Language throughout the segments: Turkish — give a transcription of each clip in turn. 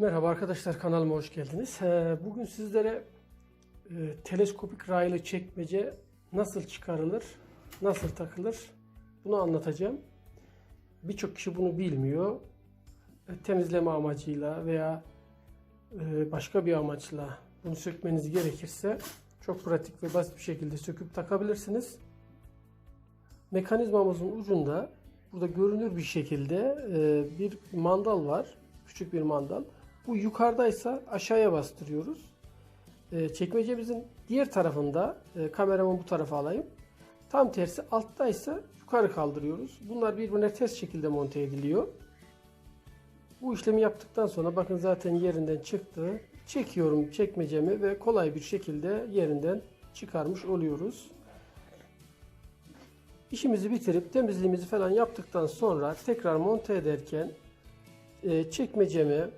Merhaba arkadaşlar kanalıma hoş geldiniz. Ee, Bugün sizlere e, teleskopik raylı çekmece nasıl çıkarılır, nasıl takılır bunu anlatacağım. Birçok kişi bunu bilmiyor. E, Temizleme amacıyla veya e, başka bir amaçla bunu sökmeniz gerekirse çok pratik ve basit bir şekilde söküp takabilirsiniz. Mekanizmamızın ucunda burada görünür bir şekilde e, bir mandal var. Küçük bir mandal. Bu yukarıdaysa aşağıya bastırıyoruz. E, çekmecemizin diğer tarafında e, kameramı bu tarafa alayım. Tam tersi alttaysa yukarı kaldırıyoruz. Bunlar birbirine ters şekilde monte ediliyor. Bu işlemi yaptıktan sonra bakın zaten yerinden çıktı. Çekiyorum çekmecemi ve kolay bir şekilde yerinden çıkarmış oluyoruz. İşimizi bitirip temizliğimizi falan yaptıktan sonra tekrar monte ederken e, çekmecemi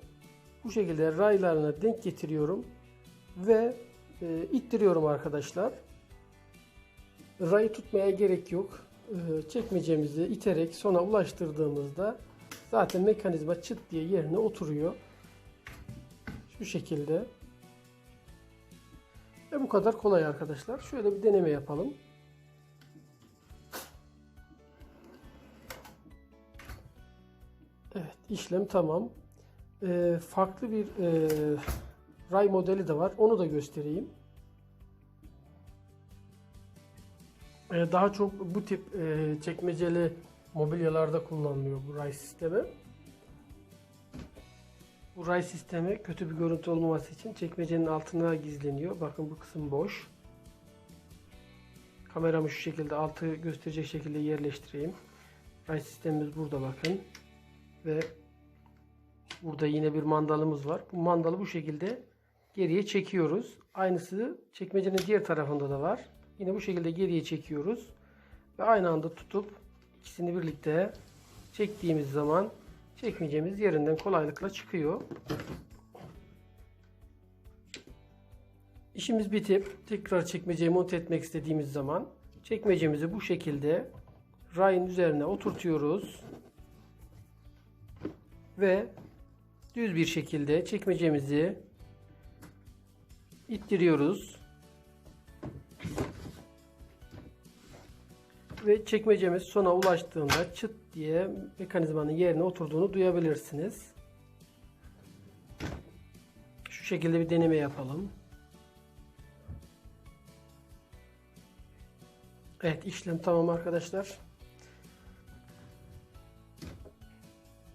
bu şekilde raylarına denk getiriyorum ve e, ittiriyorum arkadaşlar. Rayı tutmaya gerek yok. E, çekmecemizi iterek sona ulaştırdığımızda zaten mekanizma çıt diye yerine oturuyor. Şu şekilde. Ve bu kadar kolay arkadaşlar. Şöyle bir deneme yapalım. Evet işlem tamam. Ee, farklı bir e, ray modeli de var. Onu da göstereyim. Ee, daha çok bu tip e, çekmeceli mobilyalarda kullanılıyor bu ray sistemi. Bu ray sistemi kötü bir görüntü olmaması için çekmecenin altına gizleniyor. Bakın bu kısım boş. Kameramı şu şekilde altı gösterecek şekilde yerleştireyim. Ray sistemimiz burada bakın. Ve burada yine bir mandalımız var. Bu mandalı bu şekilde geriye çekiyoruz. Aynısı çekmecenin diğer tarafında da var. Yine bu şekilde geriye çekiyoruz. Ve aynı anda tutup ikisini birlikte çektiğimiz zaman çekmecemiz yerinden kolaylıkla çıkıyor. İşimiz bitip tekrar çekmeceyi monte etmek istediğimiz zaman çekmecemizi bu şekilde rayın üzerine oturtuyoruz ve düz bir şekilde çekmecemizi ittiriyoruz. Ve çekmecemiz sona ulaştığında çıt diye mekanizmanın yerine oturduğunu duyabilirsiniz. Şu şekilde bir deneme yapalım. Evet işlem tamam arkadaşlar.